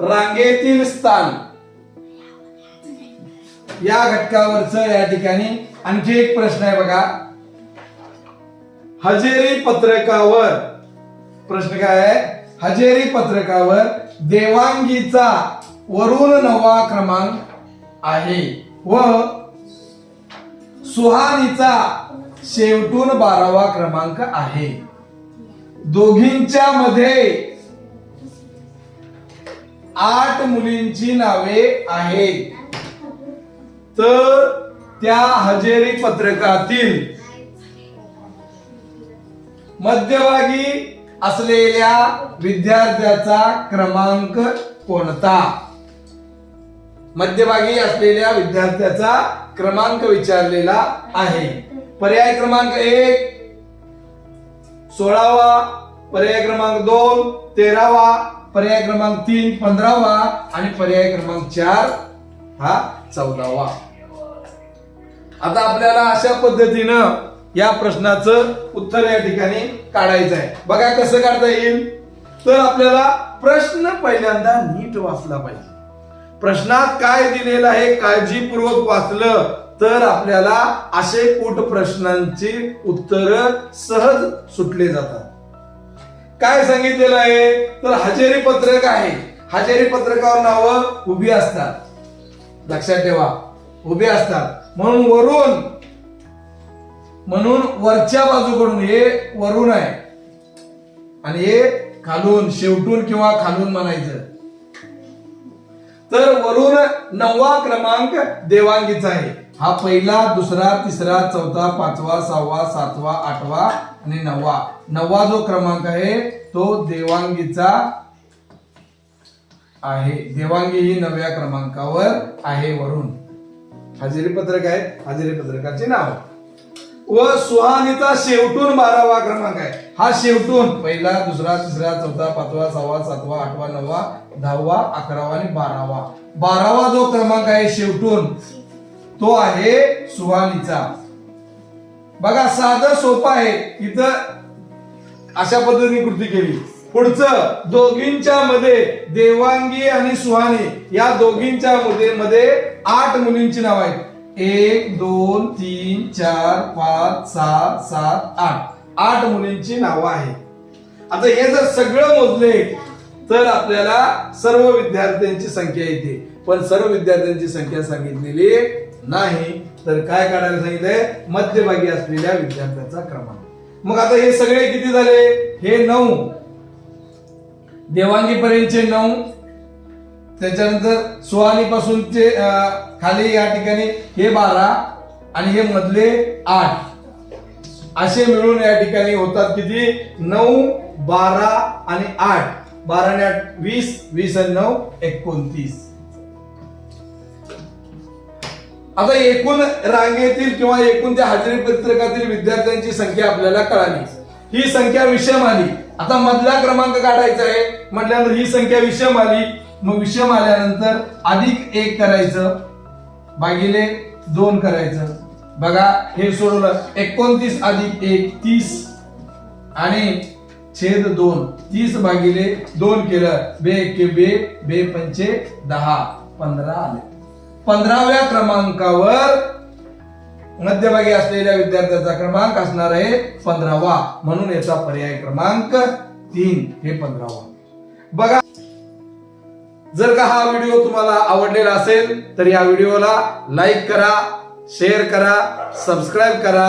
रांगेतील स्थान. या घटकावरच या ठिकाणी. आणखी एक प्रश्न आहे बघा. हजेरी पत्रकावर. प्रश्न काय आहे? हजेरी पत्रकावर देवांगीचा वरून नववा क्रमांक आहे. व सुहानीचा शेवटून बारावा क्रमांक आहे. दोघींच्या मध्ये आठ मुलींची नावे आहेत. तर त्या हजेरी पत्रकातील मध्यभागी असलेल्या विद्यार्थ्याचा क्रमांक कोणता? मध्यभागी असलेल्या विद्यार्थ्याचा क्रमांक विचारलेला आहे. पर्याय क्रमांक एक सोळावा. पर्याय क्रमांक दोन तेरावा. पर्याय क्रमांक तीन पंधरावा आणि पर्याय क्रमांक चार हा चौदावा. आता आपल्याला अशा पद्धतीनं या प्रश्नाचं उत्तर या ठिकाणी काढायचं आहे. बघा कसं काढता येईल? तर आपल्याला प्रश्न पहिल्यांदा नीट वाचला पाहिजे. प्रश्नात काय दिलेलं आहे काळजीपूर्वक वाचलं तर आपल्याला असे पोट प्रश्नांची उत्तर सहज सुटले जातात. काय सांगितलेलं आहे? तर हजेरी पत्रक आहे. हजेरी पत्रकावर नावं उभी असतात. लक्षात ठेवा. उभी असतात. म्हणून वरून म्हणून वरच्या बाजूकडून हे वरून आहे. आणि हे खालून शेवटून किंवा खालून म्हणायचं. तर वरून नववा क्रमांक देवांगीचा आहे. हा पहिला दुसरा तिसरा चौथा पाचवा सहावा सातवा आठवा आणि नववा. नववा जो क्रमांक आहे तो देवांगीचा आहे. देवांगी ही नवव्या क्रमांकावर आहे वरून. हजेरी पत्रक आहे हजेरी पत्रकाचे नाव. व सुहानीचा शेवटून बारावा क्रमांक आहे. हा शेवटून पहिला दुसरा तिसरा चौथा पाचवा सहावा सातवा आठवा नववा दहावा अकरावा आणि बारावा. बारावा जो क्रमांक आहे शेवटून तो आहे सुहानीचा. बघा साधं सोपं आहे. इथं अशा पद्धतीने कृती केली. पुढचं दोघींच्या मध्ये देवांगी आणि सुहानी या दोघींच्या मध्ये मध्ये आठ मुलींची नाव आहेत. एक दोन तीन चार पाच सहा सात आठ. आठ मुलींची नावं आहेत. आता हे जर सगळं मोजले तर आपल्याला सर्व विद्यार्थ्यांची संख्या येते. पण सर्व विद्यार्थ्यांची संख्या सांगितलेली नाही तर काय काढायला सांगितलंय? मध्यभागी असलेल्या विद्यार्थ्याचा क्रमांक. मग आता हे सगळे किती झाले? हे नऊ. देवांगी पर्यंतचे नऊ. त्याच्यानंतर सुहानी पासूनचे खाली या ठिकाणी हे बारा आणि हे मधले आठ. असे मिळून या ठिकाणी होतात किती? नऊ बारा आणि आठ. बारा आणि आठ वीस वीस आणि नऊ एकोणतीस. आता एकूण रांगेतील किंवा एकूण त्या हजेरी पत्रकातील विद्यार्थ्यांची संख्या आपल्याला कळाली. ही संख्या विषम आली. आता मधला क्रमांक काढायचा आहे. म्हटल्यानंतर ही संख्या विषम आली. मग विषम आल्यानंतर अधिक एक करायचं. भागिले दोन करायचं. बघा हे सोडवलं. एकोणतीस अधिक एक तीस. आणि छेद दोन. तीस भागिले दोन केलं. बे एके बे बे पंचे दहा. पंधरा आले. पंधराव्या क्रमांकावर मध्यभागी असलेल्या विद्यार्थ्याचा क्रमांक असणार आहे पंधरावा. म्हणून याचा पर्याय क्रमांक तीन हे पंधरावा. बघा जर का हा व्हिडिओ तुम्हाला आवडलेला असेल तर या व्हिडिओला लाईक करा शेअर करा सबस्क्राईब करा.